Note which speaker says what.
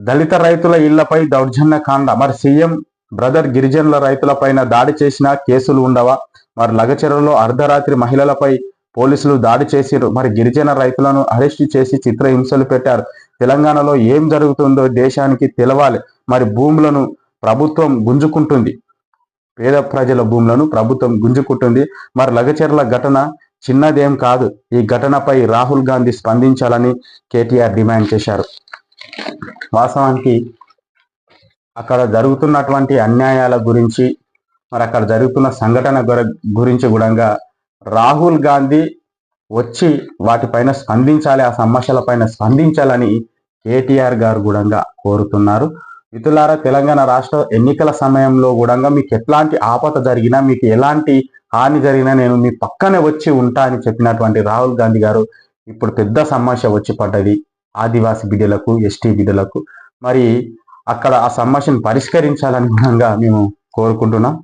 Speaker 1: దళిత రైతుల ఇళ్ళపై దౌర్జన్య కాండ. మరి సీఎం బ్రదర్ గిరిజనుల రైతులపైన దాడి చేసిన కేసులు ఉండవా? మరి లగచెరువులో అర్ధరాత్రి మహిళలపై పోలీసులు దాడి చేసిరు మరి గిరిజన రైతులను అరెస్టు చేసి చిత్రహింసలు పెట్టారు. తెలంగాణలో ఏం జరుగుతుందో దేశానికి తెలవాలి. మరి భూములను ప్రభుత్వం గుంజుకుంటుంది. పేద ప్రజల భూములను ప్రభుత్వం గుంజుకుంటుంది. మరి లగచెర్ల ఘటన చిన్నదేం కాదు. ఈ ఘటనపై రాహుల్ గాంధీ స్పందించాలని కేటీఆర్ డిమాండ్ చేశారు. వాస్తవానికి అక్కడ జరుగుతున్నటువంటి అన్యాయాల గురించి మరి అక్కడ జరుగుతున్న సంఘటన గుర- గురించి కూడా రాహుల్ గాంధీ వచ్చి వాటిపైన స్పందించాలి ఆ సమస్యలపైన స్పందించాలని కేటీఆర్ గారు కూడా కోరుతున్నారు. మిథులారా తెలంగాణ రాష్ట్ర ఎన్నికల సమయంలో కూడా మీకు ఎట్లాంటి ఆపద జరిగినా మీకు ఎలాంటి హాని జరిగినా నేను మీ పక్కనే వచ్చి ఉంటా అని చెప్పినటువంటి రాహుల్ గాంధీ గారు ఇప్పుడు పెద్ద సమస్య వచ్చి పడ్డది. ఆదివాసి బిడ్డలకు ఎస్టీ బిడ్డలకు. మరి అక్కడ ఆ సమస్యను పరిష్కరించాలని మేము కోరుకుంటున్నాం.